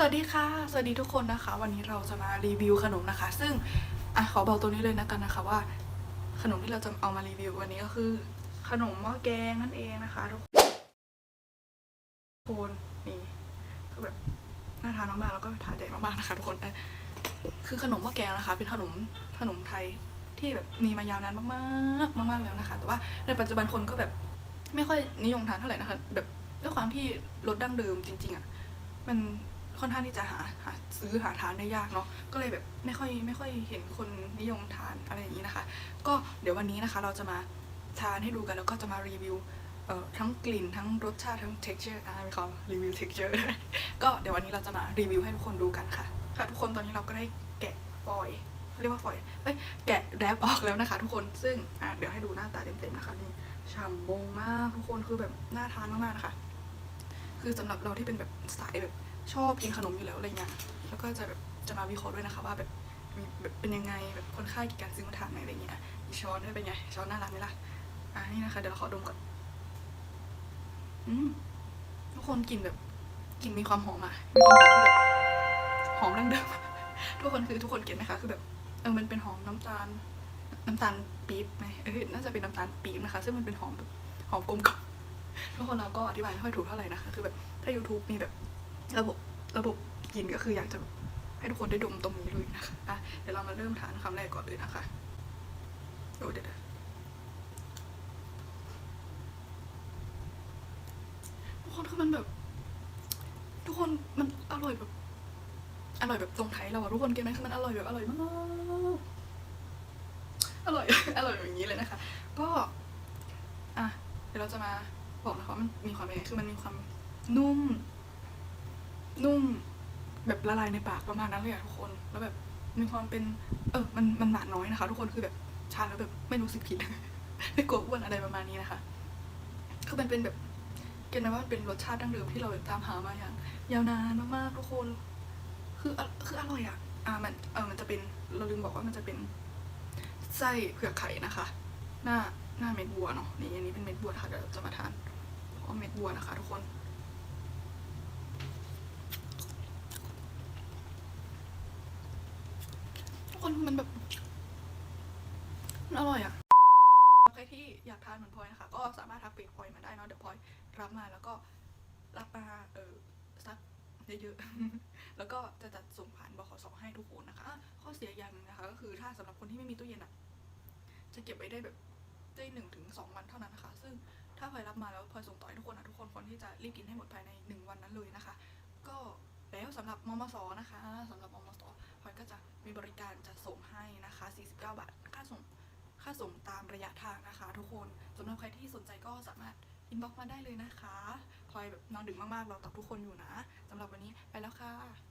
สวัสดีค่ะ สวัสดีทุกคนนะคะ วันนี้เราจะมารีวิวขนมนะคะ ซึ่งอะขอบอกตัวนี้เลยนะกันนะคะว่า ขนมที่เราจะเอามารีวิววันนี้ก็คือ ขนมหม้อแกงนั่นเองนะคะทุกคนนี่คือแบบน่าทานมากๆแล้วก็ทานใหญ่มากๆนะคะทุกคนคือขนมหม้อแกงนะคะ เป็นขนมขนมไทยที่แบบมีมายาวนานมากๆมากๆแล้วนะคะ แต่ว่าในปัจจุบันคนก็แบบไม่ค่อยนิยมทานเท่าไหร่นะคะ แบบด้วยความที่รสดั้งเดิมจริง ๆอะมัน ค่อนข้างที่จะหาหาซื้อหาทานได้ยากเนาะก็เลยแบบไม่ค่อยไม่ค่อยเห็นคนนิยมทานอะไรอย่างนี้นะคะ ก็เดี๋ยววันนี้นะคะเราจะมาทานให้ดูกันแล้วก็จะมารีวิวทั้งกลิ่นทั้งรสชาติทั้ง texture อ่ามีควารีวิว texture ก็เดี๋ยววันนี้เราจะมารีวิวให้ทุกคนดูกันค่ะ ค่ะทุกคนตอนนี้เราก็ได้แกะฟอยเรียกว่าฟอยเอ้ยแกะแรปออกแล้วนะคะ ทุกคนซึ่งอะเดี๋ยวให้ดูหน้าตาเต็มๆนะคะนี่ฉ่ำบงมากทุกคนคือแบบน่าทานมากๆนะคะ คือสำหรับเราที่เป็นแบบสายแบบ ชอบกินขนมอยู่แล้วอะไรเงี้ยแล้วก็จะแบบจะมาวิเคราะห์ด้วยนะคะว่าแบบมีแบบเป็นยังไงแบบคนค่ากี่การซื้อมาทานไหนอะไรเงี้ยอีช้อนด้วยเป็นไงช้อนน่ารักไหมล่ะอะนี่นะคะเดี๋ยวเราขอดมก่อนอืมทุกคนกลิ่นแบบกลิ่นมีความหอมอะมีความหอมแบบหอมดั้งเดิมทุกคนคือทุกคนเก็ตไหมคะคือแบบเออมันเป็นหอมน้ำตาล น้ำตาลปี๊บไหมเออน่าจะเป็นน้ำตาลปี๊บนะคะ ซึ่งมันเป็นหอมแบบหอมกลมกล่อมทุกคนเราก็อธิบายไม่ค่อยถูกเท่าไหร่นะคะ คือแบบถ้า YouTube มีแบบ ระบบระบบกินก็คืออยากจะให้ทุกคนได้ดมตรงนี้เลยนะคะอะเดี๋ยวเรามาเริ่มทานคำแรกก่อนเลยนะคะโอ้เดี๋ยวเดี๋ยวทุกคนคือมันแบบ ทุกคนมันอร่อยแบบ อร่อยแบบตรงไทยเราอะทุกคนก็ตไหมคือมันอร่อยแบบอร่อยมากอร่อยอร่อยอย่างนี้เลยนะคะ ก็อะเดี๋ยวเราจะมาบอกนะคะว่ามันมีความเป็นไงคือมันมีความนุ่ม แบบละลายในปากประมาณนั้นเลยอะทุกคน แล้วแบบมีความเป็น เออ มันมันหวานน้อยนะคะ ทุกคนคือแบบทานแล้วแบบไม่รู้สึกผิดไม่กลัวอ้วนอะไรประมาณนี้นะคะ คือมันเป็นแบบเก็ตไหมว่าเป็นรสชาติดั้งเดิมที่เราตามหามาอย่าง ยาวนานมากๆทุกคน คือคืออร่อยอะอ่ามันเออมันจะเป็นเราลืมบอกว่ามันจะเป็นไส้เผือกไข่นะคะ หน้าหน้าเม็ดบัวเนาะนี่อันนี้เป็นเม็ดบัวนะคะเดี๋ยวเราจะมาทานเพราะเม็ดบัวนะคะ ทุกคน ทุก คนมันแบบมันอร่อยอะใครที่อยากทานเหมือนพลอยนะคะ ก็สามารถทักเพจพลอยมาได้เนาะเดี๋ยวพลอยรับมาแล้วก็รับมาเออซักเยอะๆ แล้วก็จะจัดส่งผ่านบขสให้ทุกคนนะคะ ข้อเสียอย่างนึงนะคะ ก็คือถ้าสำหรับคนที่ไม่มีตู้เย็นอะ จะเก็บไว้ได้แบบได้หนึ่งถึงสองวันเท่านั้นนะคะ ซึ่งถ้าพลอยรับมาแล้วพลอยส่งต่อให้ทุกคนนะทุกคนควรที่จะรีบกินให้หมดภายในหนึ่งวันนั้นเลยนะคะ ก็แล้วสำหรับมมสนะคะสำหรับมมสพล อยก็จะมีบริการจัดส่งให้นะคะ 49 บาท ค่าส่ง ค่าส่งตามระยะทางนะคะ ทุกคนสำหรับใครที่สนใจก็สามารถอินบ็อกมาได้เลยนะคะพลอยแบบนอนดึกมากๆ เราตอบทุกคนอยู่นะสำหรับวันนี้ไปแล้วค่ะ